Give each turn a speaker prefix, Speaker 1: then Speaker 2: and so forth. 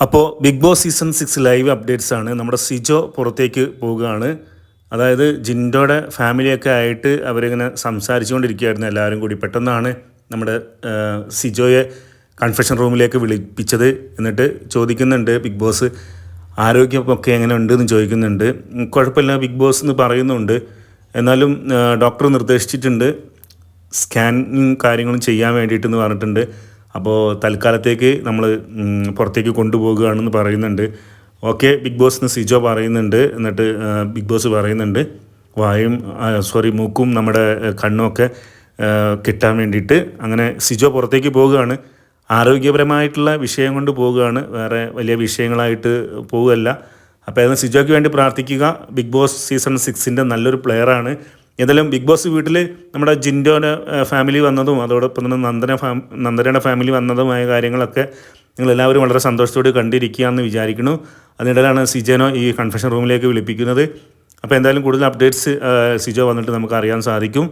Speaker 1: അപ്പോൾ Bigg Boss season six live updates ആണ്. നമ്മുടെ സിജോ പുറത്തേക്ക് പോവുകയാണ്. അതായത് ജിൻഡോയുടെ ഫാമിലിയൊക്കെ ആയിട്ട് അവരിങ്ങനെ സംസാരിച്ചുകൊണ്ടിരിക്കുകയായിരുന്നു എല്ലാവരും കൂടി. പെട്ടെന്നാണ് നമ്മുടെ സിജോയെ കൺഫെഷൻ റൂമിലേക്ക് വിളിപ്പിച്ചത് എന്നിട്ട് ചോദിക്കുന്നുണ്ട് ബിഗ് ബോസ് ആരോഗ്യമൊക്കെ എങ്ങനെ ഉണ്ട് എന്ന് ചോദിക്കുന്നുണ്ട്. കുഴപ്പമില്ല ബിഗ് ബോസ് എന്ന് പറയുന്നുണ്ട്. എന്നാലും ഡോക്ടർ നിർദ്ദേശിച്ചിട്ടുണ്ട്. സ്കാനിങ് കാര്യങ്ങളും ചെയ്യാൻ വേണ്ടിയിട്ടെന്ന് പറഞ്ഞിട്ടുണ്ട്. അപ്പോൾ തൽക്കാലത്തേക്ക് നമ്മൾ പുറത്തേക്ക് കൊണ്ടുപോകുകയാണെന്ന് പറയുന്നുണ്ട്. ഓക്കെ ബിഗ് ബോസ് എന്ന് സിജോ പറയുന്നുണ്ട്. എന്നിട്ട് ബിഗ് ബോസ് പറയുന്നുണ്ട്. വായും സോറി മൂക്കും നമ്മുടെ കണ്ണുമൊക്കെ കിട്ടാൻ വേണ്ടിയിട്ട്. അങ്ങനെ സിജോ പുറത്തേക്ക് പോവുകയാണ് ആരോഗ്യപരമായിട്ടുള്ള വിഷയം കൊണ്ട് പോവുകയാണ് വേറെ വലിയ വിഷയങ്ങളായിട്ട് പോവുകയല്ല അപ്പോൾ ഏതായാലും സിജോയ്ക്ക് വേണ്ടി പ്രാർത്ഥിക്കുക. ബിഗ് ബോസ് സീസൺ സിക്സിന്റെ നല്ലൊരു പ്ലെയറാണ്. ഏതായാലും ബിഗ് ബോസ് വീട്ടിൽ നമ്മുടെ ജിൻഡോന് ഫാമിലി വന്നതും അതോടൊപ്പം തന്നെ നന്ദന ഫാം നന്ദനയുടെ ഫാമിലി വന്നതുമായ കാര്യങ്ങളൊക്കെ നിങ്ങളെല്ലാവരും വളരെ സന്തോഷത്തോടെ കണ്ടിരിക്കുക എന്ന് വിചാരിക്കുന്നു. അതിനിടയിലാണ് സിജനോ ഈ കൺഫെഷൻ റൂമിലേക്ക് വിളിപ്പിക്കുന്നത്. അപ്പോൾ എന്തായാലും കൂടുതൽ അപ്ഡേറ്റ്സ് സിജോ വന്നിട്ട് നമുക്ക് അറിയാൻ സാധിക്കും.